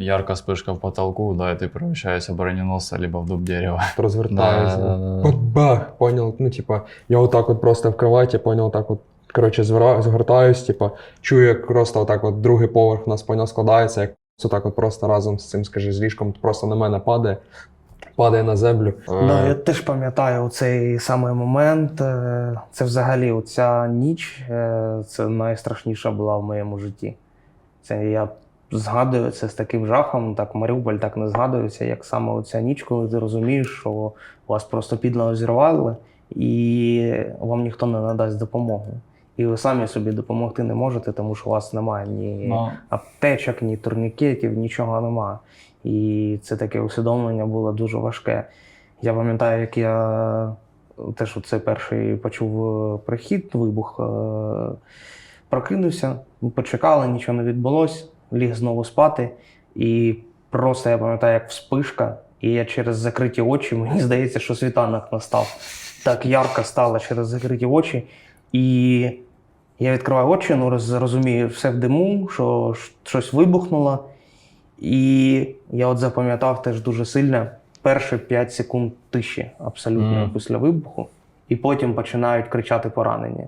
Яркая вспышка в потолку, да, и ты превращаешься в броненосца, либо в дуб дерева. Розвертаюся. Да, да, да. Бах, понял. Ну, типа, я отак от просто в кроваті, понял, так от, коротше, згортаюсь, типа, чую, як просто отак от другий поверх у нас, понял, складається, як отак от просто разом з цим, скажи, з ліжком просто на мене падає, падає на землю. Да, Е, я теж пам'ятаю цей самий момент. Е, Це взагалі оця ніч, е, це найстрашніша була в моєму житті. Це я згадую це з таким жахом, так Маріуполь так не згадується, як саме оця ніч, коли ти розумієш, що вас просто підло зірвали, і вам ніхто не надасть допомогу. І ви самі собі допомогти не можете, тому що у вас немає ні Но аптечок, ні турнікетів, нічого нема. І це таке усвідомлення було дуже важке. Я пам'ятаю, як я теж це перший почув е, прихід, вибух, е, прокинувся, почекали, нічого не відбулося, ліг знову спати. І просто я пам'ятаю, як вспишка, і я через закриті очі, мені здається, що світанок настав. Так ярко стало через закриті очі. І я відкриваю очі, ну розумію, все в диму, що щось вибухнуло. І я от запам'ятав теж дуже сильно перші 5 секунд тиші абсолютно Мгм. після вибуху, і потім починають кричати поранені.